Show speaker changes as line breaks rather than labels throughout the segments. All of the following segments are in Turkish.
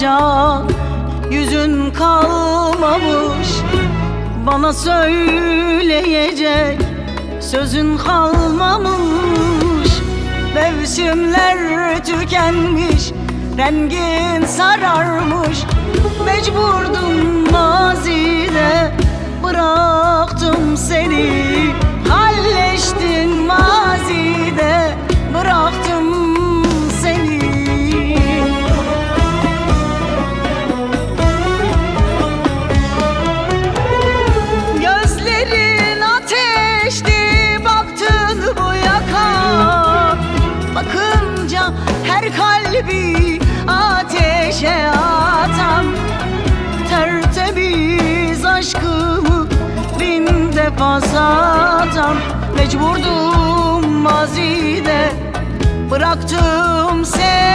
bakacak yüzün kalmamış Bana söyleyecek sözün kalmamış. Mevsimler tükenmiş Rengin sararmış. Mecburdum mazide Bıraktım seni satan Mecburdum mazide bıraktım seni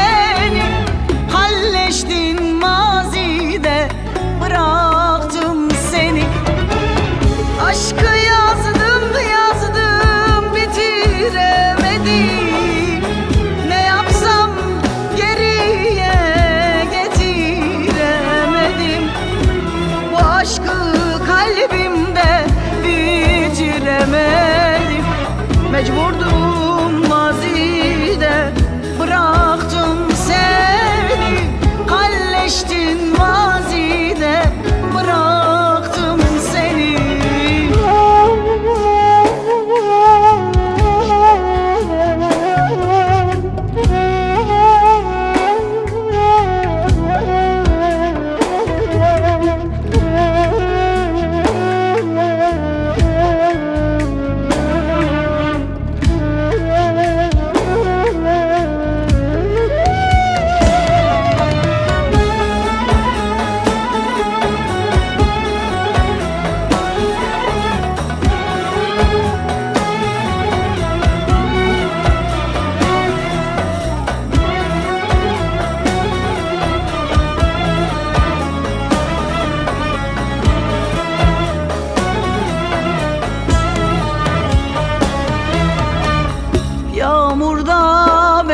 Mecburdum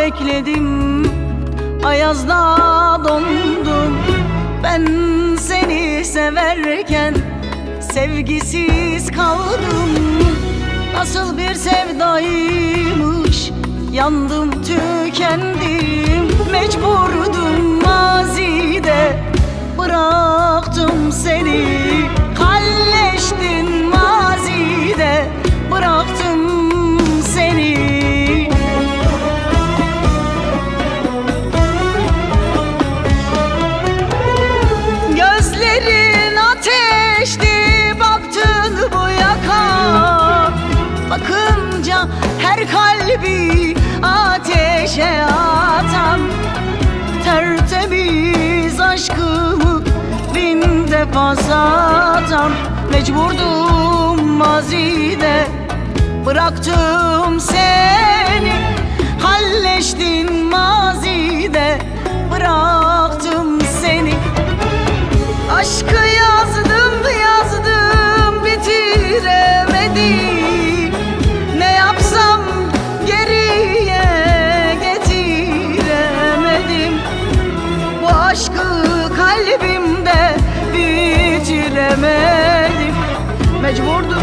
bekledim Ayazda dondum. Ben seni severken Sevgisiz kaldım. Nasıl bir sevdaymış Yandım tükendim. Mecburdum mazide aşkımı bin defa satan Mecburdum mazide. Bıraktım seni Halleştin mazide bilemedim Mecburdu